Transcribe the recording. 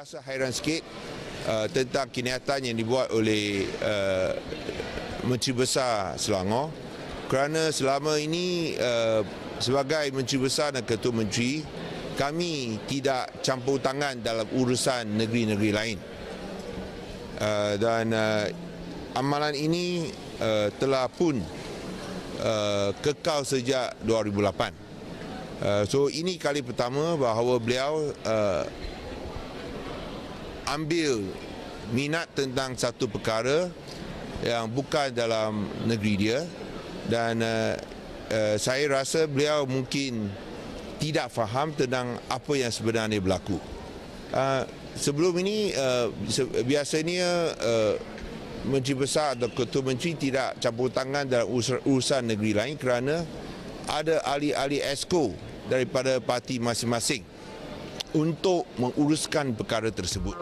rasa hairan sikit uh, tentang kenyataan yang dibuat oleh uh, Menteri Besar Selangor. Kerana selama ini uh, sebagai Menteri Besar dan Ketua Menteri kami tidak campur tangan dalam urusan negeri-negeri lain. Uh, dan uh, amalan ini uh, telah pun uh, kekal sejak 2008 Uh, so ini kali pertama bahawa beliau uh, ambil minat tentang satu perkara yang bukan dalam negeri dia dan uh, uh, saya rasa beliau mungkin tidak faham tentang apa yang sebenarnya berlaku. Uh, sebelum ini uh, biasanya uh, Menteri Besar atau Ketua Menteri tidak campur tangan dalam urusan, negeri lain kerana ada ahli-ahli ESCO daripada parti masing-masing untuk menguruskan perkara tersebut.